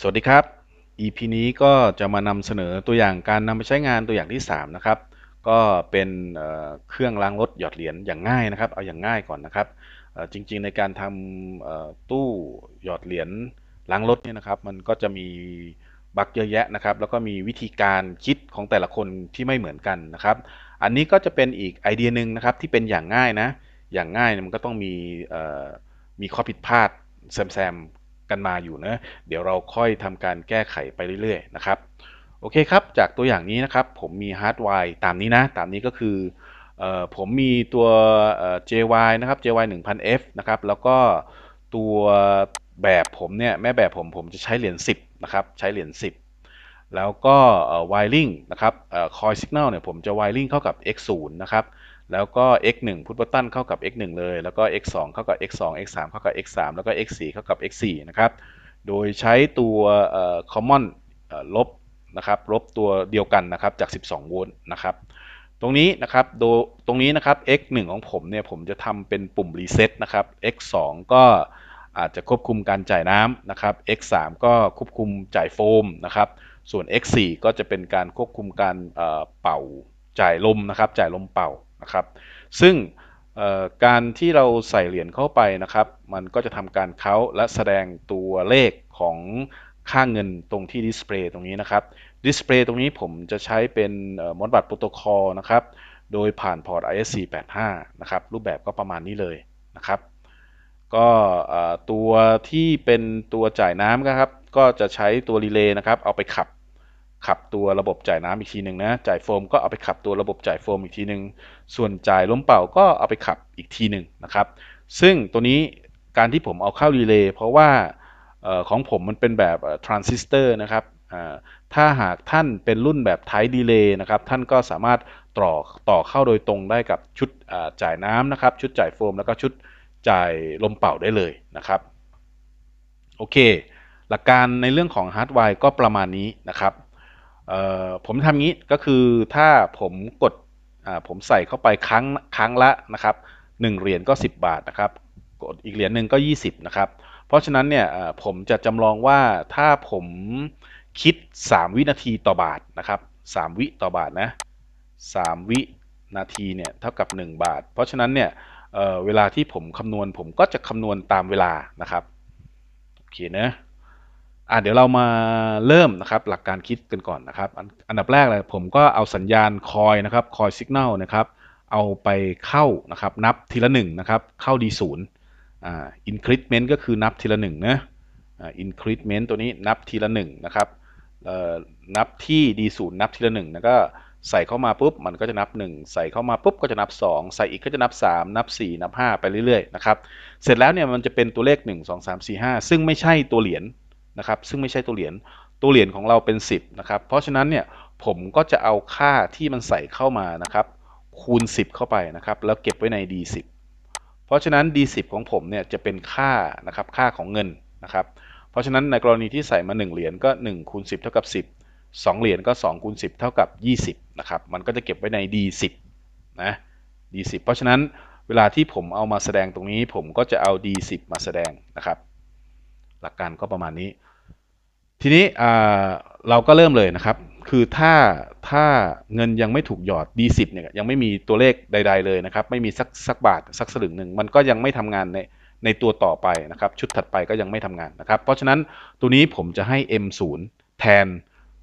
สวัสดีครับ EP นี้ก็จะมานำเสนอตัวอย่างการนำไปใช้งานตัวอย่างที่ 3 นะครับ ก็เป็นเครื่องล้างรถหยอดเหรียญอย่างง่ายนะครับ เอาอย่างง่ายก่อนนะครับ จริงๆในการทำตู้หยอดเหรียญล้างรถเนี่ยนะครับ มันก็จะมีบั๊กเยอะแยะนะครับ แล้วก็มีวิธีการคิดของแต่ละคนที่ไม่เหมือนกันนะครับ อันนี้ก็จะเป็นอีกไอเดียหนึ่งนะครับที่เป็นอย่างง่ายนะ อย่างง่ายมันก็ต้องมีมีข้อผิดพลาดแซม กันมาอยู่นะ เดี๋ยวเราค่อยทำการแก้ไขไปเรื่อยๆนะครับ โอเคครับ จากตัวอย่างนี้นะครับ ผมมีฮาร์ดไวร์ตามนี้นะ ตามนี้ก็คือผมมีตัว JY นะครับ JY 1000F นะครับ แล้วก็ตัวแบบผมเนี่ยแม่แบบผมผมจะใช้เหรียญ10 นะครับ ใช้เหรียญ10 แล้วก็ wiring นะครับเอ่อ coil signal เนี่ยผมจะ wiring เข้ากับ X0 นะครับ แล้วก็ x1 พุทบ button เข้ากับ x1 เลย แล้วก็ x2 เข้ากับ x2 x3 เข้ากับ x3 แล้วก็ x4 เข้ากับ x4 นะครับ โดยใช้ตัว common ลบนะครับ ลบตัวเดียวกันนะครับ จาก 12 โวลต์นะครับ ตรงนี้นะครับโดตรงนี้นะครับ x1 ของผมเนี่ย ผมจะทำเป็นปุ่ม reset นะครับ x2 ก็อาจจะควบคุมการจ่ายน้ำนะครับ x3 ก็ควบคุมจ่ายโฟมนะครับ ส่วน x4 ก็จะเป็นการควบคุมการเป่าจ่ายลมนะครับ จ่ายลมเป่า นะครับซึ่งการที่เราใส่เหรียญเข้าไปนะครับ มันก็จะทำการเคาและแสดงตัวเลขของค่าเงินตรงที่ดิสเพลย์ตรงนี้นะครับดิสเพลย์ตรงนี้ผมจะใช้เป็นมอดบัตโปรโตคอลนะครับ โดยผ่านพอร์ต ISC85 นะครับ รูปแบบก็ประมาณนี้เลยนะครับ ก็ตัวที่เป็นตัวจ่ายน้ำนะครับ ก็จะใช้ตัวรีเลย์นะครับ เอาไปขับ ขับตัวระบบจ่ายน้ำอีกทีหนึ่งนะ จ่ายโฟมก็เอาไปขับตัวระบบจ่ายโฟมอีกทีหนึ่งส่วนจ่ายลมเป่าก็เอาไปขับอีกทีหนึ่งนะครับ ซึ่งตัวนี้การที่ผมเอาเข้ารีเลย์เพราะว่าออของผมมันเป็นแบบทรานซิสเตอร์นะครับถ้าหากท่านเป็นรุ่นแบบไทป์ดีเลย์นะครับ ท่านก็สามารถต่อต่อเข้าโดยตรงได้กับชุดจ่ายน้ำนะครับ ชุดจ่ายโฟม แล้วก็ชุดจ่ายลมเป่าได้เลยนะครับ โอเค หลักการในเรื่องของฮาร์ดไวร์ก็ประมาณนี้นะครับ ผมทำงี้ก็คือถ้าผมกดผมใส่เข้าไปครั้งครั้งละนะครับ1เหรียญก็ 10 บาทนะครับ กดอีกเหรียญหนึ่งก็ 20 นะครับ เพราะฉะนั้นเนี่ยผมจะจำลองว่าถ้าผมคิด 3 วินาทีต่อบาทนะครับ 3 วิต่อบาทนะ3วินาทีเนี่ยเท่ากับ 1 บาท เพราะฉะนั้นเนี่ยเเวลาที่ผมคำนวณผมก็จะคำนวณตามเวลานะครับ โอเคนะ อะเดี๋ยวเรามาเริ่มนะครับหลักการคิดกันก่อนนะครับอันอันดับแรกเลยผมก็เอาสัญญาณคอยนะครับคอยสัญญาณนะครับเอาไปเข้านะครับนับทีละหนึ่งนะครับเข้า D0 อ่า increment ก็คือนับทีละหนึ่งนะอ่า increment ตัวนี้นับทีละหนึ่งนะครับเอ่อนับที่ D0 นับทีละหนึ่งแล้วก็ใส่เข้ามาปุ๊บมันก็จะนับ 1 ใส่เข้ามาปุ๊บก็จะนับ 2 ใส่อีกก็จะนับ 3 นับ 4 นับ 5 ไปเรื่อยๆนะครับเสร็จแล้วเนี่ยมันจะเป็นตัวเลข 1 2 3 4 5 ซึ่งไม่ใช่ตัวเหรียญ นะครับซึ่งไม่ใช่ตัวเหรียญตัวเหรียญของเราเป็น 10นะครับเพราะฉะนั้นเนี่ยผมก็จะเอาค่าที่มันใส่เข้ามานะครับคูณ 10 เข้าไปนะครับแล้วเก็บไว้ใน D10 เพราะฉะนั้น D10 ของผมเนี่ยจะเป็นค่านะครับค่าของเงินนะครับเพราะฉะนั้นในกรณีที่ใส่มา 1 เหรียญก็1คูณ10 เท่ากับ 10 2 เหรียญก็2คูณ10 เท่ากับ 20นะครับมันก็จะเก็บไว้ใน D10 นะ D10 เพราะฉะนั้นเวลาที่ผมเอามาแสดงตรงนี้ผมก็จะเอา D10 มาแสดงนะครับ หลักการก็ประมาณนี้ ทีนี้เราก็เริ่มเลยนะครับ คือถ้าถ้าเงินยังไม่ถูกหยอด D10 เนี่ยยังไม่มีตัวเลขใด ๆเลยนะครับ ไม่มีสักสักบาทสักสลึงหนึ่งมันก็ยังไม่ทำงานในในตัวต่อไปนะครับ ชุดถัดไปก็ยังไม่ทำงานนะครับ เพราะฉะนั้นตัวนี้ผมจะให้ M0 แทน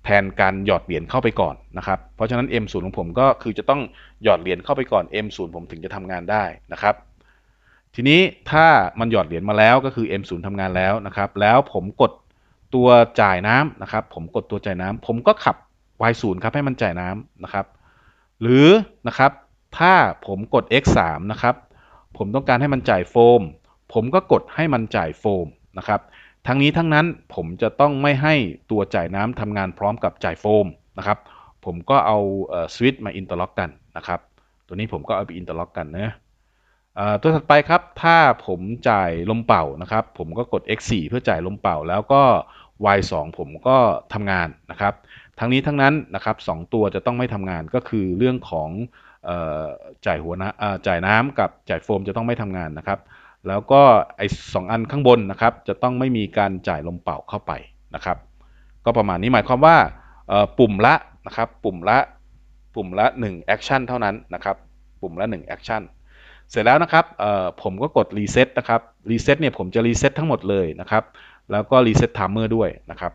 แทนการหยอดเหรียญเข้าไปก่อนนะครับ เพราะฉะนั้น M0 ของผมก็คือจะต้องหยอดเหรียญเข้าไปก่อน M0 ผมถึงจะทำงานได้นะครับ ทีนี้ถ้ามันหยอดเหรียญมาแล้วก็คือ M0 ทำงานแล้วนะครับ แล้วผมกดตัวจ่ายน้ำนะครับ ผมกดตัวจ่ายน้ำผมก็ขับ Y0 ครับให้มันจ่ายน้ำนะครับ หรือนะครับถ้าผมกด X3 นะครับ ผมต้องการให้มันจ่ายโฟม ผมก็กดให้มันจ่ายโฟมนะครับทั้งนี้ทั้งนั้นผมจะต้องไม่ให้ตัวจ่ายน้ำทำงานพร้อมกับจ่ายโฟมนะครับ ผมก็เอาสวิตช์มาอินเตอร์ล็อกกันนะครับ ตัวนี้ผมก็เอาไปอินเตอร์ล็อกกันนะ ตัวถัดไปครับถ้าผมจ่ายลมเป่านะครับ ผมก็กด X4 เพื่อจ่ายลมเป่า แล้วก็ Y2 ผมก็ทำงานนะครับ ทั้งนี้ทั้งนั้นนะครับสตัวจะต้องไม่ทำงานก็คือเรื่องของจ่ายหัวนะจ่ายน้ำกับจ่ายโฟมจะต้องไม่ทำงานนะครับ แล้วก็ไอ้สองอันข้างบนนะครับ จะต้องไม่มีการจ่ายลมเป่าเข้าไปนะครับ ก็ประมาณนี้หมายความว่าปุ่มละนะครับ ปุ่มละปุ่มละ1 action เท่านั้นนะครับ ปุ่มละ1 action เสร็จแล้วนะครับผมก็กด reset นะครับ reset เนี่ยผมจะ reset ทั้งหมดเลยนะครับแล้วก็ reset timer ด้วยนะครับ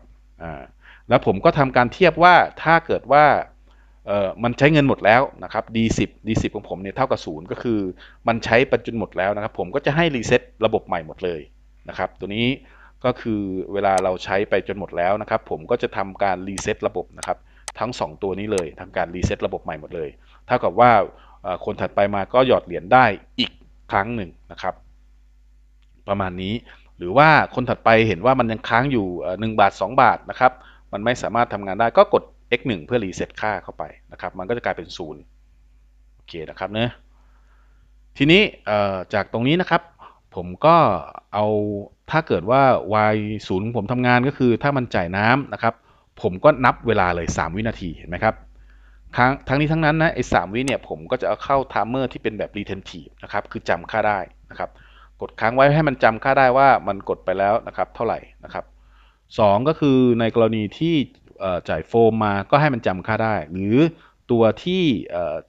แล้วผมก็ทำการเทียบว่าถ้าเกิดว่ามันใช้เงินหมดแล้วนะครับ D10 D10 ของผมเนี่ยเท่ากับ 0 ก็คือมันใช้ไปจนหมดแล้วนะครับ ผมก็จะให้ reset ระบบใหม่หมดเลยนะครับ ตัวนี้ก็คือเวลาเราใช้ไปจนหมดแล้วนะครับ ผมก็จะทำการ reset ระบบนะครับ ทั้ง 2 ตัวนี้เลยทำการ reset ระบบใหม่หมดเลยเท่ากับว่า คนถัดไปมาก็หยอดเหรียญได้อีกครั้งหนึ่งนะครับ ประมาณนี้หรือว่าคนถัดไปเห็นว่ามันยังค้างอยู่หนึ่งบาท 2 บาทนะครับ มันไม่สามารถทำงานได้ก็กด x 1 เพื่อรีเซ็ตค่าเข้าไปนะครับ มันก็จะกลายเป็น0โอเคนะครับเนะทีนี้จากตรงนี้นะครับ ผมก็เอาถ้าเกิดว่า y 0ของผมทำงานก็คือถ้ามันจ่ายน้ำนะครับ ผมก็นับเวลาเลย 3 วินาทีเห็นไหมครับ ทั้งทั้งนี้ทั้งนั้นนะไอ้สามวิเนี่ยผมก็จะเอาเข้า timer ที่เป็นแบบ retentive นะครับคือจำค่าได้นะครับกดค้างไว้ให้มันจำค่าได้ว่ามันกดไปแล้วนะครับเท่าไหร่นะครับสองก็คือในกรณีที่จ่ายโฟมมาก็ให้มันจำค่าได้ หรือตัวที่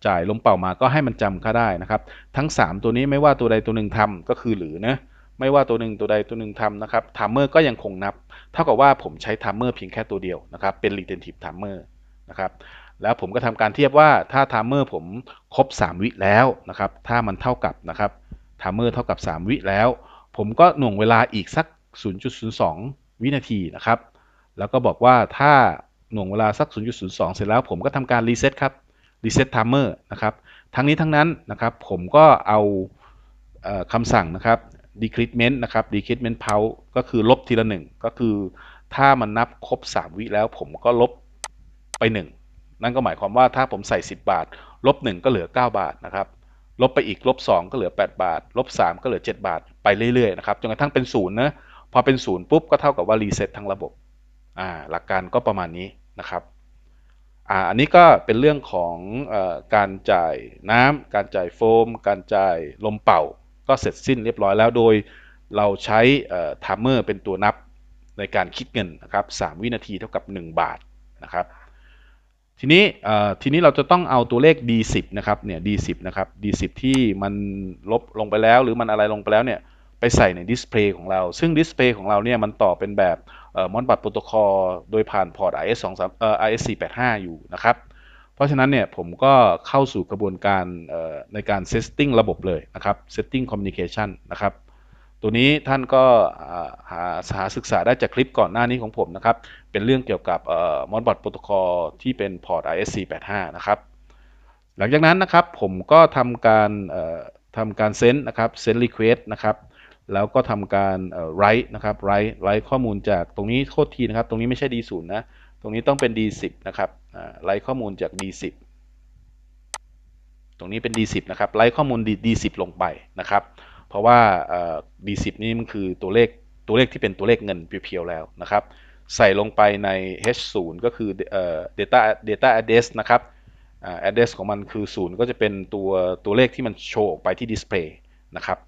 จ่ายลมเป่ามาก็ให้มันจำค่าได้นะครับ ทั้ง 3 ตัวนี้ไม่ว่าตัวใดตัวหนึ่งทำก็คือหรือนะไม่ว่าตัวหนึ่งตัวใดตัวหนึ่งทำนะครับ timer ก็ยังคงนับ เท่ากับว่าผมใช้ timer เพียงแค่ตัวเดียวนะครับเป็น retentive timer นะครับ แล้วผมก็ทำการเทียบว่าถ้า timer ผมครบ 3 วิแล้วนะครับถ้ามันเท่ากับนะครับ timer เท่ากับ 3 วิแล้ว ผมก็หน่วงเวลาอีกสัก 0.02 วินาทีนะครับแล้วก็บอกว่าถ้าหน่วงเวลาสัก 0.02 เสร็จแล้วผมก็ทำการ reset ครับ reset timer นะครับทั้งนี้ทั้งนั้นนะครับผมก็เอาเออคำสั่งนะครับ decrement นะครับ decrement pulse ก็คือลบทีละหนึ่งก็คือถ้ามันนับครบ 3 วิแล้วผมก็ลบไป 1 นั่นก็หมายความว่าถ้าผมใส่ 10 บาท ลบ 1 ก็เหลือ 9 บาทนะครับ ลบไปอีกลบ 2 ก็เหลือ 8 บาท ลบ 3 ก็เหลือ 7 บาท ไปเรื่อยๆนะครับจนกระทั่งเป็นศูนย์นะพอเป็นศูนย์ปุ๊บก็เท่ากับว่ารีเซ็ตทั้งระบบอ่าหลักการก็ประมาณนี้นะครับอ่าอันนี้ก็เป็นเรื่องของอการจ่ายน้ำการจ่ายโฟม การจ่ายลมเป่า ก็เสร็จสิ้นเรียบร้อยแล้วโดยเราใช้เอ่อไทม์เมอร์เป็นตัวนับในการคิดเงินนะครับ3วินาทีเท่ากับ 1 บาทนะครับ ทีนี้ทีนี้เราจะต้องเอาตัวเลข D10 นะครับเนี่ย D10 นะครับ D10 ที่มันลบลงไปแล้วหรือมันอะไรลงไปแล้วเนี่ยไปใส่ในดิสเพลย์ของเรา ซึ่งดิสเพลย์ของเราเนี่ยมันต่อเป็นแบบมอนบัตโปรโตคอลโดยผ่านพอร์ต IS 2 3เอ่อ IS 485อยู่นะครับ เพราะฉะนั้นเนี่ยผมก็เข้าสู่กระบวนการในการ setting ระบบเลยนะครับ setting communication นะครับ ตัวนี้ท่านก็หาหาศึกษาได้จากคลิปก่อนหน้านี้ของผมนะครับ เป็นเรื่องเกี่ยวกับเอ่อ Modbus Protocol ที่เป็นพอร์ต ISC85 นะครับ หลังจากนั้นนะครับผมก็ทำการทำการเซนนะครับเซน request นะครับ แล้วก็ทำการเอ่อ write นะครับ write write ข้อมูลจากตรงนี้โทษทีนะครับ ตรงนี้ไม่ใช่ D0 นะ ตรงนี้ต้องเป็น D10 นะครับอ่า write ข้อมูลจาก D10 ตรงนี้เป็น D10 นะครับ write ข้อมูล D10 ลงไปนะครับ เพราะว่าเอ่อ D10 นี่มันคือตัวเลขตัวเลขที่เป็นตัวเลขเงินเพียวๆแล้วนะครับ ใส่ลงไปใน H0 ก็คือเอ่อ data data address นะครับอ่า address ของมันคือ 0 ก็จะเป็นตัวตัวเลขที่มันโชว์ออกไปที่ display นะครับ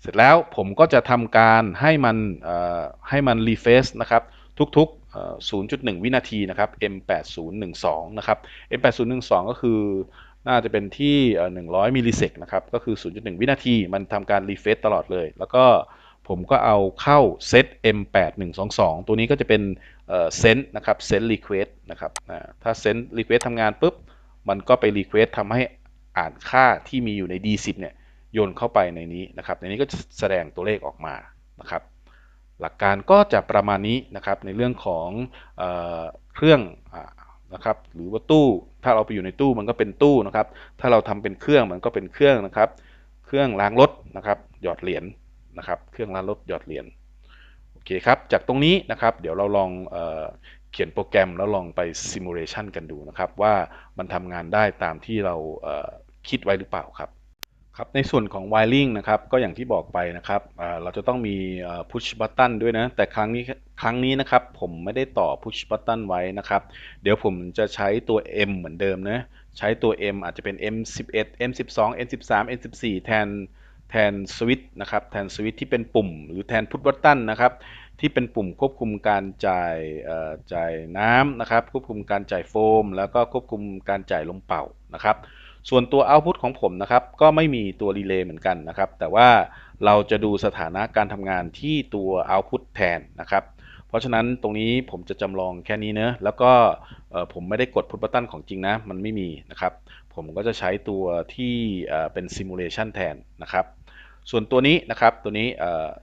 เสร็จแล้วผมก็จะทำการให้มันให้มัน refresh นะครับทุกๆ 0.1 วินาทีนะครับ M8012 นะครับ M8012 ก็คือ น่าจะเป็นที่ 100 มิลลิเซกนะครับ ก็คือ 0.1 วินาที มันทำการ refresh ตลอดเลย แล้วก็ผมก็เอาเข้าเซต M8122 ตัวนี้ก็จะเป็นเอ่อเซนะครับเซน request นะครับถ้าเซน request ทำงานปุ๊บ มันก็ไป request ทำให้อ่านค่าที่มีอยู่ใน D10 เนี่ยโยนเข้าไปในนี้นะครับ ในนี้ก็จะแสดงตัวเลขออกมานะครับ หลักการก็จะประมาณนี้นะครับในเรื่องของเออเครื่อง นะครับหรือว่าตู้ ถ้าเราไปอยู่ในตู้มันก็เป็นตู้นะครับ ถ้าเราทำเป็นเครื่องมันก็เป็นเครื่องนะครับ เครื่องล้างรถนะครับ หยอดเหรียญนะครับ เครื่องล้างรถหยอดเหรียญโอเคครับ จากตรงนี้นะครับ เดี๋ยวเราลองเออเขียนโปรแกรมแล้วลองไปซิมูเลชันกันดูนะครับ ว่ามันทำงานได้ตามที่เราเคิดไว้หรือเปล่าครับ ครับในส่วนของ wiring นะครับก็อย่างที่บอกไปนะครับเราจะต้องมี push button ด้วยนะ แต่ครั้งนี้ครั้งนี้นะครับผมไม่ได้ต่อ push button ไว้นะครับ เดี๋ยวผมจะใช้ตัว M เหมือนเดิมนะใช้ตัว M อาจจะเป็น M11 M12 M13 M14 แทนแทนสวิตช์นะครับแทนสวิตช์ที่เป็นปุ่ม หรือแทนพุทบัตตันนะครับที่เป็นปุ่มควบคุมการจ่ายจ่ายน้ำนะครับควบคุมการจ่ายโฟม แล้วก็ควบคุมการจ่ายลมเป่านะครับ ส่วนตัว output ของผมนะครับ ก็ไม่มีตัวรีเลย์เหมือนกันนะครับ แต่ว่าเราจะดูสถานะการทำงานที่ตัว output แทนนะครับ เพราะฉะนั้นตรงนี้ผมจะจำลองแค่นี้เนะแล้วก็ผมไม่ได้กดพุทบัตตันของจริงนะ มันไม่มีนะครับ ผมก็จะใช้ตัวที่เป็น simulation แทนนะครับ ส่วนตัวนี้นะครับ ตัวนี้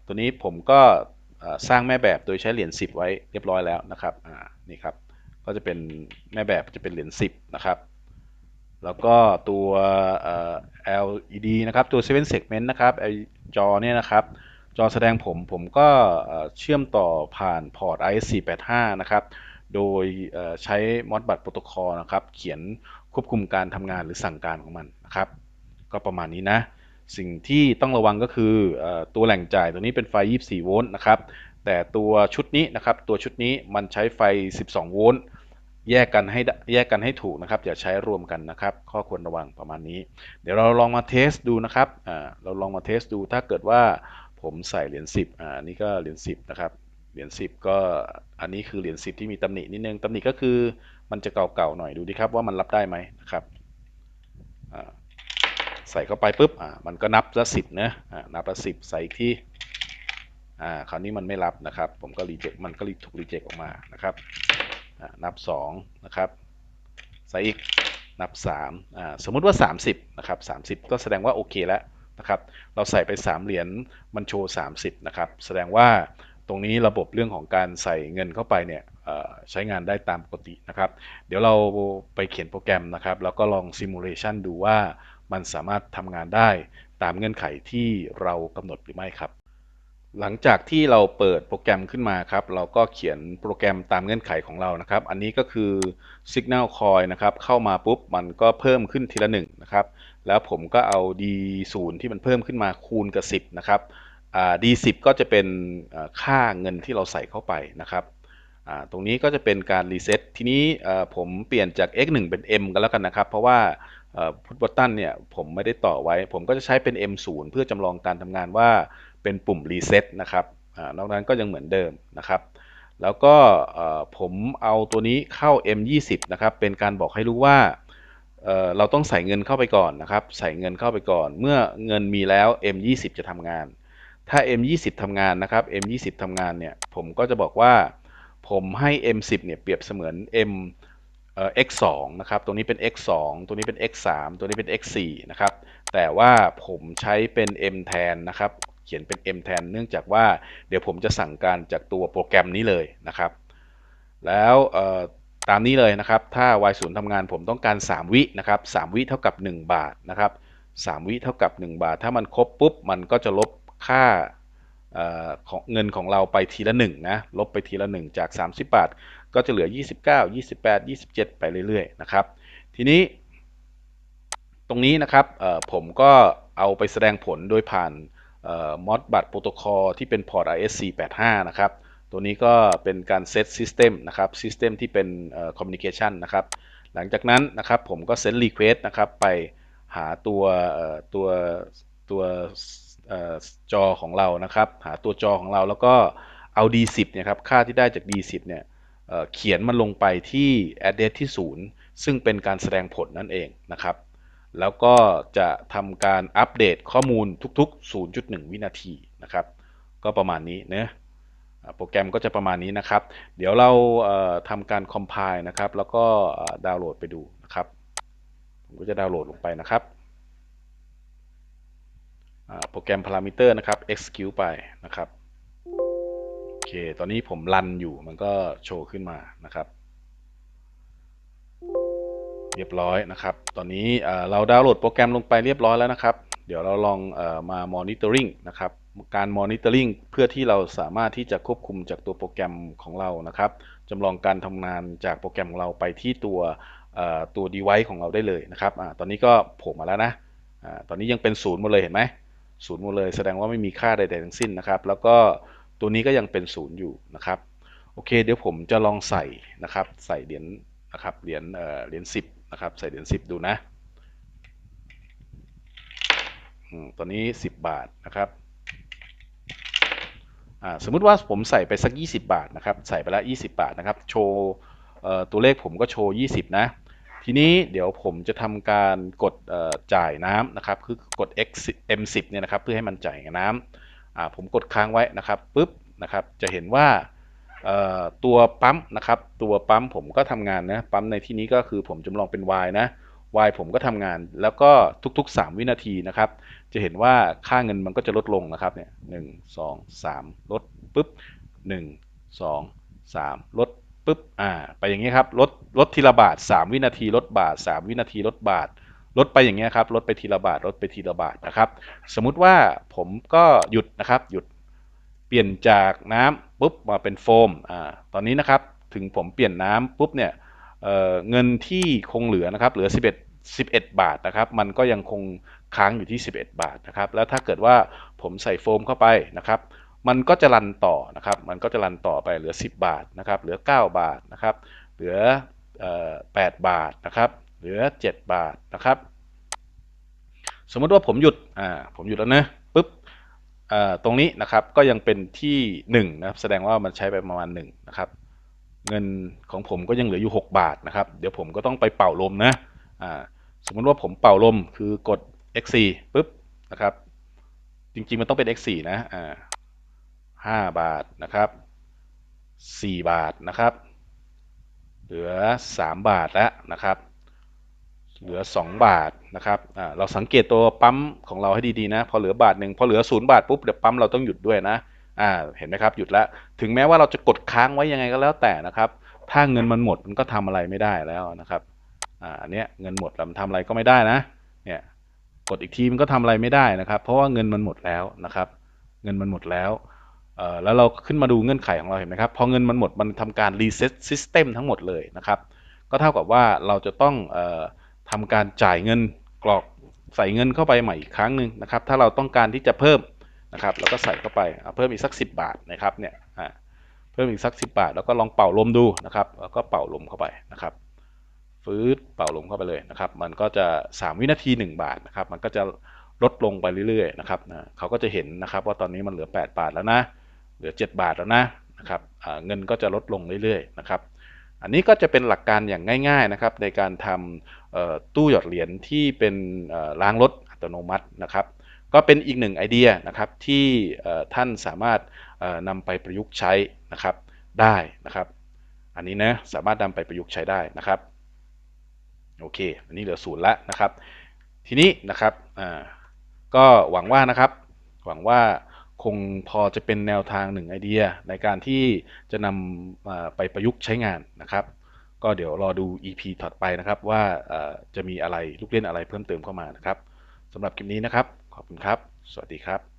ตัวนี้ผมก็สร้างแม่แบบโดยใช้เหรียญ10 ไว้เรียบร้อยแล้วนะครับนี่ครับ ก็จะเป็นแม่แบบจะเป็นเหรียญ10นะครับ แล้วก็ตัว LED นะครับ ตัว 7 segment นะครับไอจอเนี่ยนะครับ จอแสดงผมผมก็เชื่อมต่อผ่านพอร์ต IS485 นะครับ โดยใช้ Modbus Protocol นะครับ เขียนควบคุมการทำงานหรือสั่งการของมันนะครับ ก็ประมาณนี้นะ สิ่งที่ต้องระวังก็คืออตัวแหล่งจ่ายตัวนี้เป็นไฟ 24 โวลต์นะครับ แต่ตัวชุดนี้นะครับ ตัวชุดนี้มันใช้ไฟ 12 โวลต์ แยกกันให้แยกกันให้ถูกนะครับ อย่าใช้รวมกันนะครับ ข้อควรระวังประมาณนี้ เดี๋ยวเราลองมาเทสดูนะครับเราลองมาเทสดูถ้าเกิดว่าผมใส่เหรียญ10อ่านี่ก็เหรียญ10นะครับเหรียญ10 ก็อันนี้คือเหรียญ10 ที่มีตำหนินิดนึงตำหนิก็คือมันจะเก่าๆหน่อยดูดิครับว่ามันรับได้ไหมนะครับใส่เข้าไปปุ๊บอ่ามันก็นับละสิบนะอ่านับละสิบใส่อีกที่อ่าคราวนี้มันไม่รับนะครับ ผมก็รีเจ็คมันก็ถูกรีเจ็คออกมานะครับ นับ2นะครับใส่อีกนับ3อ่าสมมุติว่า 30นะครับ30 ก็แสดงว่าโอเคแล้วนะครับเราใส่ไป 3 เหรียญมันโชว์30นะครับแสดงว่าตรงนี้ระบบเรื่องของการใส่เงินเข้าไปเนี่ยใช้งานได้ตามปกตินะครับ เดี๋ยวเราไปเขียนโปรแกรมนะครับ แล้วก็ลองซิมูเลชันดูว่ามันสามารถทำงานได้ตามเงื่อนไขที่เรากำหนดหรือไม่ครับ หลังจากที่เราเปิดโปรแกรมขึ้นมาครับ เราก็เขียนโปรแกรมตามเงื่อนไขของเรานะครับ อันนี้ก็คือ Signal Coin นะครับ เข้ามาปุ๊บมันก็เพิ่มขึ้นทีละหนึ่งนะครับ แล้วผมก็เอา D0 ที่มันเพิ่มขึ้นมาคูณกับ 10 นะครับอ่า D10 ก็จะเป็นค่าเงินที่เราใส่เข้าไปนะครับ ตรงนี้ก็จะเป็นการรีเซ็ต ทีนี้ผมเปลี่ยนจาก X1 เป็น M กันแล้วกันนะครับ เพราะว่าพุทบัตตันเนี่ยผมไม่ได้ต่อไว้ ผมก็จะใช้เป็น M0 เพื่อจำลองการทำงานว่า เป็นปุ่มรีเซ็ตนะครับอ่านอกนั้นก็ยังเหมือนเดิมนะครับ แล้วก็ผมเอาตัวนี้เข้า M20 นะครับ เป็นการบอกให้รู้ว่าเอ่อเราต้องใส่เงินเข้าไปก่อนนะครับ ใส่เงินเข้าไปก่อน เมื่อเงินมีแล้ว M20 จะทำงาน ถ้า M20 ทำงานนะครับ M20 ทำงานเนี่ย ผมก็จะบอกว่า ผมให้ M10 เนี่ยเปรียบเสมือน M เอ่อ x2 นะครับ ตรงนี้เป็น x2 ตัวนี้เป็น x3 ตัวนี้เป็น x4 นะครับ แต่ว่าผมใช้เป็น m แทนนะครับ เขียนเป็น m แทนเนื่องจากว่าเดี๋ยวผมจะสั่งการจากตัวโปรแกรมนี้เลยนะครับ แล้วตามนี้เลยนะครับ ถ้า y 0ทำงานผมต้องการ 3 วินะครับ3วิเท่ากับ 1 บาทนะครับ3วิเท่ากับ 1 บาท ถ้ามันครบปุ๊บ มันก็จะลบค่าเอ่อของเงินของเราไปทีละ1นะลบไปทีละ 1 จาก 30 บาท ก็จะเหลือ 29 28 27 ไปเรื่อยๆนะครับ ทีนี้ ตรงนี้นะครับผมก็เอาไปแสดงผลโดยผ่าน มอดบัตโปรโตคอลที่เป็นพอร์ต ISC85 นะครับ ตัวนี้ก็เป็นการเซตซิสเต็มนะครับซิสเต็มที่เป็นคอมมิวนิเคชันนะครับ หลังจากนั้นนะครับผมก็เซตรีเควสนะครับไปหาตัวตัวตัวออจอของเรานะครับ หาตัวจอของเราแล้วก็เอา D10 เนี่ยครับ ค่าที่ได้จาก D10 เนี่ยเเขียนมันลงไปที่ address ที่ 0 ซึ่งเป็นการแสดงผลนั่นเองนะครับ แล้วก็จะทำการอัปเดตข้อมูลทุกๆ 0.1 วินาทีนะครับ ก็ประมาณนี้เนะอ่าโปรแกรมก็จะประมาณนี้นะครับ เดี๋ยวเราทำการ compile นะครับ แล้วก็ดาวน์โหลดไปดูนะครับผมก็จะดาวน์โหลดลงไปนะครับโปรแกรม parameter นะครับ execute ไปนะครับ โอเค ตอนนี้ผมรันอยู่มันก็โชว์ขึ้นมานะครับ เรียบร้อยนะครับ ตอนนี้เราดาวน์โหลดโปรแกรมลงไปเรียบร้อยแล้วนะครับ เดี๋ยวเราลองมา monitoring นะครับ การ monitoring เพื่อที่เราสามารถที่จะควบคุมจากตัวโปรแกรมของเรานะครับจำลองการทำงานจากโปรแกรมของเราไปที่ตัวตัว device ของเราได้เลยนะครับอตอนนี้ก็โผล่มาแล้วนะอตอนนี้ยังเป็นศูนย์หมดเลยเห็นไหมศูนย์หมดเลยแสดงว่าไม่มีค่าใดๆทั้งสิ้นนะครับ แล้วก็ตัวนี้ก็ยังเป็นศูนย์อยู่นะครับ โอเค เดี๋ยวผมจะลองใส่นะครับ ใส่เหรียญนะครับ เหรียญเหรียญสิบ นะครับ ใส่เหรียญสิบดูนะตัวนี้ 10 บาทนะครับสมมุติว่าผมใส่ไปสัก 20 บาทนะครับ ใส่ไปแล้ว20 บาทนะครับ โชว์ตัวเลขผมก็โชว์ 20 นะ ทีนี้เดี๋ยวผมจะทำการกดจ่ายน้ำนะครับ คือกด X M10 เนี่ยนะครับ เพื่อให้มันจ่ายน้ำผมกดค้างไว้นะครับปุ๊บนะครับ จะเห็นว่า ตัวปั๊มนะครับตัวปั๊มผมก็ทำงานนะปั๊มในที่นี้ก็คือผมจำลองเป็น Y นะ Y ผมก็ทำงาน แล้วก็ทุกๆ 3 วินาทีนะครับ จะเห็นว่าค่าเงินมันก็จะลดลงนะครับเนี่ยหนึ่งสองสามลดปุ๊บหนึ่งสองสามลดปุ๊บอ่าไปอย่างนี้ครับลดลดทีละบาท 3 วินาทีลดบาท 3 วินาทีลดบาทลดไปอย่างเงี้ยครับลดไปทีละบาทลดไปทีละบาทนะครับ สมมุติว่าผมก็หยุดนะครับหยุด เปลี่ยนจากน้ำปุ๊บมาเป็นโฟมอ่าตอนนี้นะครับถึงผมเปลี่ยนน้ำปุ๊บเนี่ยเเงินที่คงเหลือนะครับเหลือ 11 11 บาทนะครับมันก็ยังคงค้างอยู่ที่ 11 บาทนะครับแล้วถ้าเกิดว่าผมใส่โฟมเข้าไปนะครับมันก็จะรันต่อนะครับมันก็จะรันต่อไปเหลือ 10 บาทนะครับเหลือ 9 บาทนะครับเหลือ8บาทนะครับเหลือ 7 บาทนะครับสมมติว่าผมหยุดอ่าผมหยุดแล้วนะ ตรงนี้นะครับก็ยังเป็นที่1นะครับแสดงว่ามันใช้ไปประมาณ1นะครับเงินของผมก็ยังเหลืออยู่ 6 บาทนะครับ เดี๋ยวผมก็ต้องไปเป่าลมนะสมมติว่าผมเป่าลมคือกด x4 ปุ๊บนะครับ จริงๆมันต้องเป็น x4 นะห้าบาทนะครับสี่บาทนะครับ เหลือสามบาทแล้วนะครับ เหลือสองบาทนะครับเราสังเกตตัวปั๊มของเราให้ดีๆนะ พอเหลือบาทหนึ่งพอเหลือศูนย์บาทปุ๊บเดี๋ยวปั๊มเราต้องหยุดด้วยนะอ่าเห็นไหมครับหยุดแล้ว ถึงแม้ว่าเราจะกดค้างไว้ยังไงก็แล้วแต่นะครับ ถ้าเงินมันหมดมันก็ทำอะไรไม่ได้แล้วนะครับอ่าอันเนี้ยเงินหมดแล้วมันทำอะไรก็ไม่ได้นะเนี่ยกดอีกทีมันก็ทำอะไรไม่ได้นะครับ เพราะว่าเงินมันหมดแล้วนะครับ เงินมันหมดแล้วเอ่อแล้วเราขึ้นมาดูเงื่อนไขของเราเห็นไหมครับพอเงินมันหมดมันทำการรีเซ็ตซิสเต็มทั้งหมดเลยนะครับ ก็เท่ากับว่าเราจะต้องเอ่อ ทำการจ่ายเงินกรอกใส่เงินเข้าไปใหม่อีกครั้งหนึ่งนะครับ ถ้าเราต้องการที่จะเพิ่มนะครับเราก็ใส่เข้าไปเพิ่มอีกสัก 10 บาทนะครับเนี่ยอ่าเพิ่มอีกสัก 10 บาท แล้วก็ลองเป่าลมดูนะครับแล้วก็เป่าลมเข้าไปนะครับฟืดเป่าลมเข้าไปเลยนะครับ มันก็จะ 3 วินาที 1 บาทนะครับ มันก็จะลดลงไปเรื่อยๆนะครับนะเขาก็จะเห็นนะครับว่าตอนนี้มันเหลือ 8 บาทแล้วนะ เหลือ 7 บาทแล้วนะนะครับเงินก็จะลดลงเรื่อยๆนะครับ อันนี้ก็จะเป็นหลักการอย่างง่าย ๆนะครับ ในการทำ ตู้หยอดเหรียญที่เป็นล้างรถอัตโนมัตินะครับ ก็เป็นอีกหนึ่งไอเดียนะครับที่ท่านสามารถนำไปประยุกต์ใช้นะครับได้นะครับ อันนี้นะสามารถนำไปประยุกต์ใช้ได้นะครับโอเค อันนี้เหลือศูนย์ละนะครับ ทีนี้นะครับก็หวังว่านะครับ หวังว่าคงพอจะเป็นแนวทางหนึ่งไอเดียในการที่จะนำไปประยุกต์ใช้งานนะครับ ก็เดี๋ยวรอดู EP ถัดไปนะครับว่าจะมีอะไรลูกเล่นอะไรเพิ่มเติมเข้ามานะครับสำหรับคลิปนี้นะครับ ขอบคุณครับ สวัสดีครับ